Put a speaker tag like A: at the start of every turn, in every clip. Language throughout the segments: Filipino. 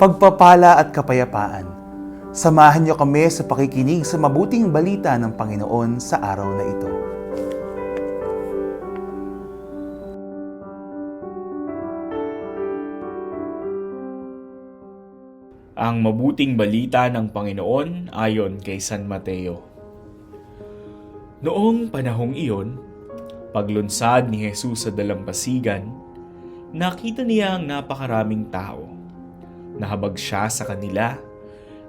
A: pagpapala at kapayapaan. Samahan niyo kami sa pakikinig sa mabuting balita ng Panginoon sa araw na ito.
B: Ang mabuting balita ng Panginoon ayon kay San Mateo. Noong panahong iyon, paglunsad ni Jesus sa dalampasigan, nakita niya ang napakaraming tao. Nahabag siya sa kanila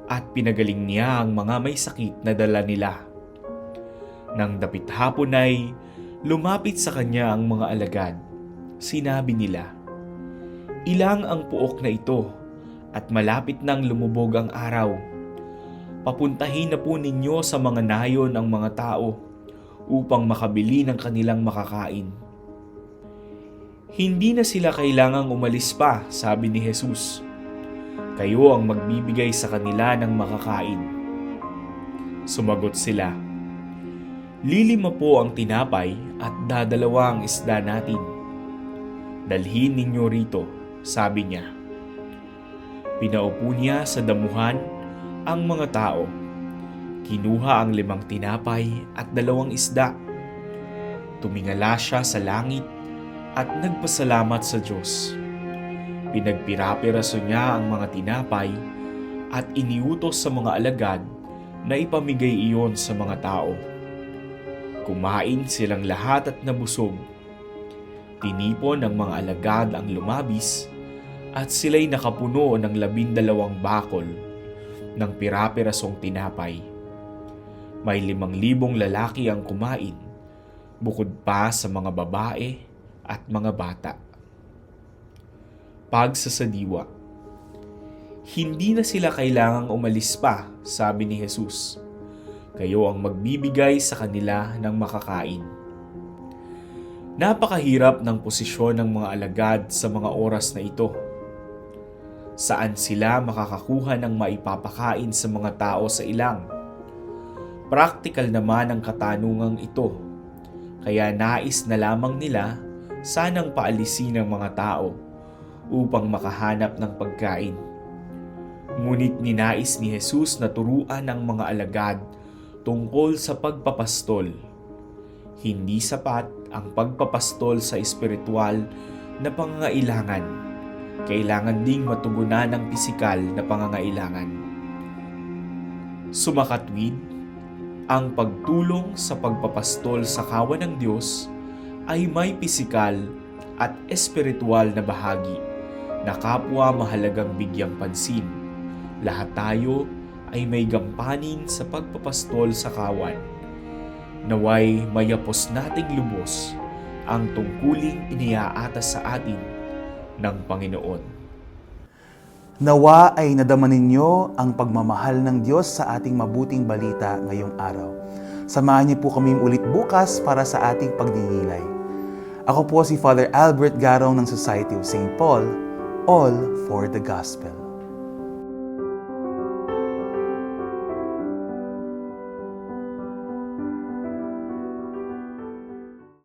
B: at pinagaling niya ang mga may sakit na dala nila. Nang dapit hapon ay lumapit sa kanya ang mga alagad. Sinabi nila, Ilang ang puok na ito at malapit nang lumubog ang araw. Papuntahin na po ninyo sa mga nayon ang mga tao upang makabili ng kanilang makakain. Hindi na sila kailangang umalis pa, sabi ni Jesus. Kayo ang magbibigay sa kanila ng makakain. Sumagot sila, Lilima po ang tinapay at dadalawa ang isda natin. Dalhin ninyo rito, sabi niya. Pinaupo niya sa damuhan ang mga tao. Kinuha ang limang tinapay at dalawang isda. Tumingala siya sa langit at nagpasalamat sa Diyos. Pinagpirapiraso niya ang mga tinapay at iniutos sa mga alagad na ipamigay iyon sa mga tao. Kumain silang lahat at nabusog. Tinipon ng mga alagad ang lumabis at sila'y nakapuno ng labindalawang bakol ng pirapirasong tinapay. May limang libong lalaki ang kumain, bukod pa sa mga babae at mga bata. Pagsasadiwa Hindi na sila kailangang umalis pa, sabi ni Jesus. Kayo ang magbibigay sa kanila ng makakain. Napakahirap ng posisyon ng mga alagad sa mga oras na ito saan sila makakakuha ng maipapakain sa mga tao sa ilang. Praktikal naman ang katanungang ito, kaya nais na lamang nila sanang paalisin ang mga tao upang makahanap ng pagkain. Ngunit ninais ni Jesus na turuan ang mga alagad tungkol sa pagpapastol. Hindi sapat ang pagpapastol sa espiritual na pangangailangan kailangan ding matugunan ng pisikal na pangangailangan. Sumakatwid, ang pagtulong sa pagpapastol sa kawan ng Diyos ay may pisikal at espiritual na bahagi na kapwa mahalagang bigyang pansin. Lahat tayo ay may gampanin sa pagpapastol sa kawan. Naway mayapos nating lubos ang tungkuling iniaatas sa atin ng Panginoon.
A: Nawa ay nadama ninyo ang pagmamahal ng Diyos sa ating mabuting balita ngayong araw. Samahan niyo po kami ulit bukas para sa ating pagdinilay. Ako po si Father Albert Garong ng Society of St. Paul, all for the Gospel.